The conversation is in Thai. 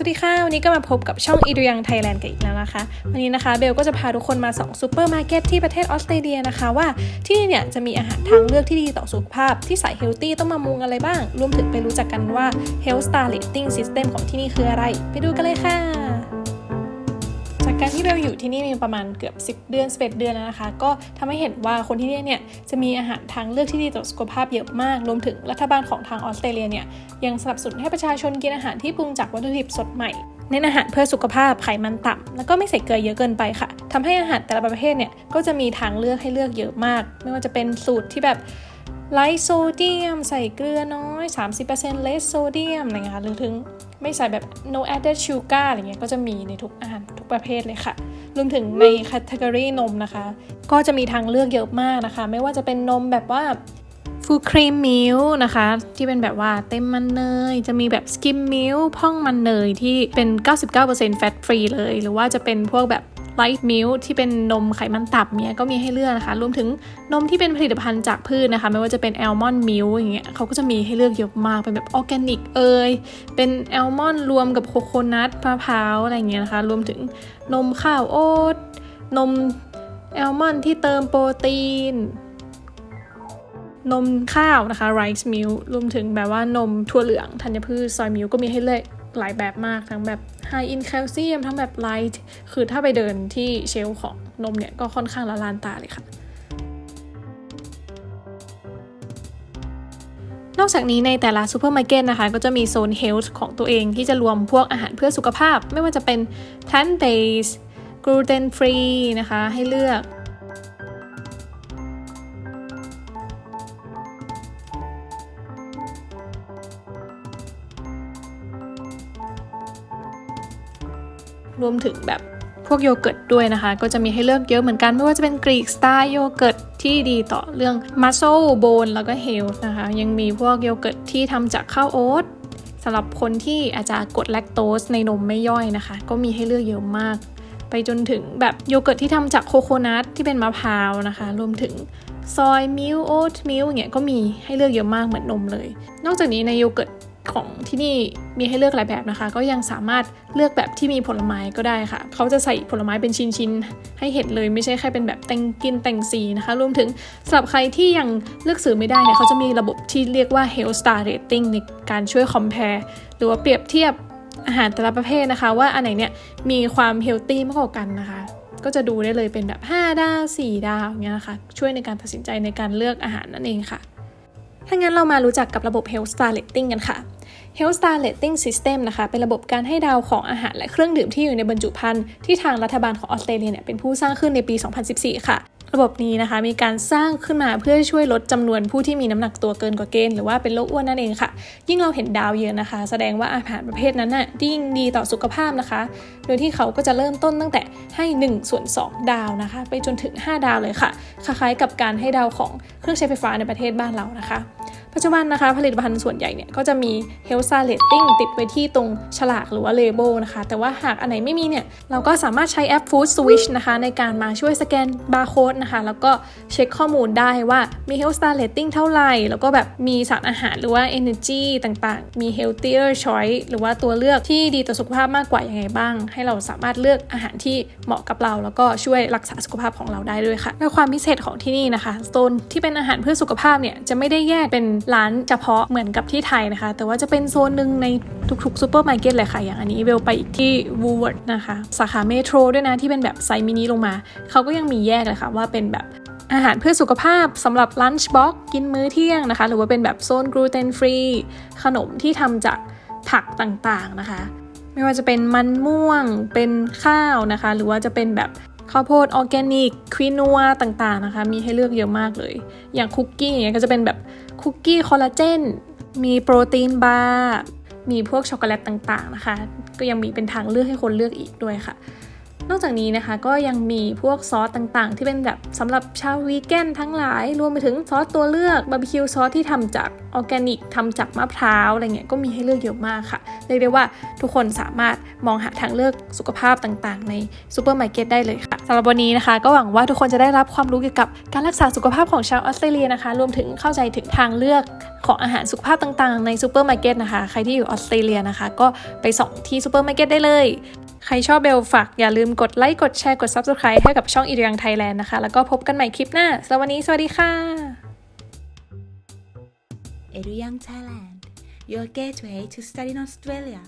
สวัสดีค่ะ วันนี้ก็มาพบกับช่องอีดูยังไทยแลนด์กันอีกแล้วนะคะ วันนี้นะคะเบลก็จะพาทุกคนมาส่องซูเปอร์มาร์เก็ตที่ประเทศออสเตรเลียนะคะว่าที่นี่เนี่ยจะมีอาหารทางเลือกที่ดีต่อสุขภาพ ที่สายเฮลตี้ต้องมามุงอะไรบ้าง รวมถึงไปรู้จักกันว่า Health Star Rating System ของที่นี่คืออะไร ไปดูกันเลยค่ะ การที่เบลอยู่ที่นี่มีประมาณเกือบ 10 เดือน11เดือนแล้วนะคะ ก็ทำให้เห็นว่าคนที่นี่เนี่ยจะมีอาหารทางเลือกที่ดีต่อสุขภาพเยอะมาก รวมถึงรัฐบาลของทางออสเตรเลียเนี่ยยังสนับสนุนให้ประชาชนกินอาหารที่ปรุงจากวัตถุดิบสดใหม่เน้นอาหารเพื่อสุขภาพไขมันต่ำแล้วก็ไม่ใส่เกลือเยอะเกินไปค่ะทำให้อาหารแต่ละประเภทเนี่ยก็จะมีทางเลือกให้เลือกเยอะมาก ไม่ว่าจะเป็นสูตรที่แบบ ไลท์โซเดียมใส่เกลือน้อย 30% less sodium อะไรเงี้ยค่ะหรือถึงไม่ใส่แบบ no added sugar อะไรเงี้ยก็จะมีในทุกอาหารทุกประเภทเลยค่ะ รวมถึงในแคตตากรีนมนะคะ ก็จะมีทางเลือกเยอะมากนะคะ ไม่ว่าจะเป็นนมแบบว่าฟูลครีมมิลนะคะ ที่เป็นแบบว่าเต็มมันเนย จะมีแบบสกิมมิลพ่องมันเนยที่เป็น 99%แฟตฟรีเลย หรือว่าจะเป็นพวกแบบ ไลท์มิลที่เป็นนมไขมันต่ำเนี่ยก็มีให้เลือกนะคะ รวมถึงนมที่เป็นผลิตภัณฑ์จากพืชนนะคะ ไม่ว่าจะเป็นแอลมอนด์มิลอย่างเงี้ยเขาก็จะมีให้เลือกเยอะมากเป็นแบบออร์แกนิกเอยเป็นแอลมอนด์รวมกับโคโคนัทมะพร้าวอะไรเงี้ยนะคะ รวมถึงนมข้าวโอ๊ตนมแอลมอนด์ที่เติมโปรตีนนมข้าวนะคะ rice milk รวมถึงแบบว่านมถั่วเหลืองธัญพืชซอยมิลก็มีให้เลือก หลายแบบมากทั้งแบบ high in calcium ทั้งแบบ light คือถ้าไปเดินที่เชลของนมเนี่ยก็ค่อนข้างละลานตาเลยค่ะ นอกจากนี้ในแต่ละซูเปอร์มาร์เก็ตนะคะ ก็จะมีโซน health ของตัวเองที่จะรวมพวกอาหารเพื่อสุขภาพ ไม่ว่าจะเป็น plant based gluten free นะคะให้เลือก รวมถึงแบบพวกโยเกิร์ตด้วยนะคะ ก็จะมีให้เลือกเยอะเหมือนกันไม่ว่าจะเป็นกรีกสไตล์โยเกิร์ตที่ดีต่อเรื่องมัสโซโบนแล้วก็เฮลนะคะ ยังมีพวกโยเกิร์ตที่ทำจากข้าวโอ๊ตสำหรับคนที่อาจจะกดแลคโตสในนมไม่ย่อยนะคะ ก็มีให้เลือกเยอะมาก ไปจนถึงแบบโยเกิร์ตที่ทำจากโคโคนัทที่เป็นมะพร้าวนะคะ รวมถึงซอยมิลโอ๊ตมิลอย่างเงี้ยก็มีให้เลือกเยอะมากเหมือนนมเลย นอกจากนี้ในโยเกิร์ต ของที่นี่มีให้เลือกหลายแบบนะคะ ก็ยังสามารถเลือกแบบที่มีผลไม้ก็ได้ค่ะ เขาจะใส่ผลไม้เป็นชิ้นๆให้เห็นเลยไม่ใช่แค่เป็นแบบแต่งกินแต่งสีนะคะ รวมถึงสำหรับใครที่ยังเลือกซื้อไม่ได้เนี่ยเขาจะมีระบบที่เรียกว่า Health Star Rating ในการช่วย compare หรือว่าเปรียบเทียบอาหารแต่ละประเภทนะคะ ว่าอันไหนเนี่ยมีความเฮลตี้มากกว่ากันนะคะ ก็จะดูได้เลยเป็นแบบ 5 ดาว 4 ดาวอย่างเงี้ยนะคะ ช่วยในการตัดสินใจในการเลือกอาหารนั่นเองค่ะถ้างั้นเรามารู้จักกับระบบ Health Star Rating กันค่ะ Health Star Rating System นะคะ เป็นระบบการให้ดาวของอาหารและเครื่องดื่มที่อยู่ในบรรจุภัณฑ์ที่ทางรัฐบาลของออสเตรเลียเนี่ยเป็นผู้สร้างขึ้นในปี 2014 ค่ะระบบนี้นะคะมีการสร้างขึ้นมาเพื่อช่วยลดจำนวนผู้ที่มีน้ำหนักตัวเกินกว่าเกณฑ์หรือว่าเป็นโรคอ้วนนั่นเองค่ะ ยิ่งเราเห็นดาวเยอะนะคะ แสดงว่าอาหารประเภทนั้นน่ะยิ่งดีต่อสุขภาพนะคะ โดยที่เขาก็จะเริ่มต้นตั้งแต่ให้1ส่วน2ดาวนะคะ ไปจนถึง 5 ดาวเลยค่ะคล้ายๆกับการให้ดาวของเครื่องใช้ไฟฟ้าในประเทศบ้านเรานะคะปัจจุบันนะคะผลิตภัณฑ์ส่วนใหญ่เนี่ยก็จะมี Health Star Rating ติดไว้ที่ตรงฉลากหรือว่า Label นะคะ แต่ว่าหากอันไหนไม่มีเนี่ย เราก็สามารถใช้แอป Food Switch นะคะ ในการมาช่วยสแกนบาร์โค้ดนะคะ แล้วก็เช็คข้อมูลได้ว่ามี Health Star Rating เท่าไหร่ แล้วก็แบบมีสารอาหารหรือว่า Energy ต่างๆ มี Healthier Choice หรือว่าตัวเลือกที่ดีต่อสุขภาพมากกว่ายังไงบ้าง ให้เราสามารถเลือกอาหารที่เหมาะกับเรา แล้วก็ช่วยรักษาสุขภาพของเราได้ด้วยค่ะและความพิเศษของที่นี่นะคะโซนที่เป็นอาหารเพื่อสุขภาพเนี่ยจะไม่ได้แยกเป็นร้านเฉพาะเหมือนกับที่ไทยนะคะ แต่ว่าจะเป็นโซนหนึ่งในทุกๆซูเปอร์มาร์เก็ตเลยค่ะ อย่างอันนี้เวลไปอีกที่ Woolworth นะคะ สาขาเมโทรด้วยนะที่เป็นแบบไซส์มินิลงมา เขาก็ยังมีแยกเลยค่ะว่าเป็นแบบอาหารเพื่อสุขภาพสำหรับลันช์บ็อกกินมื้อเที่ยงนะคะ หรือว่าเป็นแบบโซนกลูเตนฟรีขนมที่ทำจากผักต่างๆนะคะ ไม่ว่าจะเป็นมันม่วงเป็นข้าวนะคะ หรือว่าจะเป็นแบบ ข้าวโพดออร์แกนิกควินัวต่างๆนะคะ มีให้เลือกเยอะมากเลย อย่างคุกกี้อย่างเงี้ยก็จะเป็นแบบคุกกี้คอลลาเจนมีโปรตีนบาร์มีพวกช็อกโกแลตต่างๆนะคะ ก็ยังมีเป็นทางเลือกให้คนเลือกอีกด้วยค่ะ นอกจากนี้นะคะก็ยังมีพวกซอสต่างๆ ที่เป็นแบบสำหรับชาววีแกนทั้งหลาย รวมไปถึงซอสตัวเลือกบาร์บีคิวซอสที่ทำจากออร์แกนิกทำจากมะพร้าวอะไรเงี้ยก็มีให้เลือกเยอะมากค่ะ เรียกได้ว่าทุกคนสามารถมองหาทางเลือกสุขภาพต่างๆ ในซูเปอร์มาร์เก็ตได้เลยค่ะ สำหรับวันนี้นะคะ ก็หวังว่าทุกคนจะได้รับความรู้เกี่ยวกับการรักษาสุขภาพของชาวออสเตรเลียนะคะ รวมถึงเข้าใจถึงทางเลือกของอาหารสุขภาพต่างๆ ในซูเปอร์มาร์เก็ตนะคะ ใครที่อยู่ออสเตรเลียนะคะ ก็ไปส่องที่ซูเปอร์มาร์เก็ตได้เลย ใครชอบเบลฝากอย่าลืมกดไลค์กดแชร์กด Subscribe ให้กับช่องอีเรียงไทยแลนด์นะคะ แล้วก็พบกันใหม่คลิปหน้าสำหรับวันนี้สวัสดีค่ะ Eruyang Thailand, your gateway to studying Australia.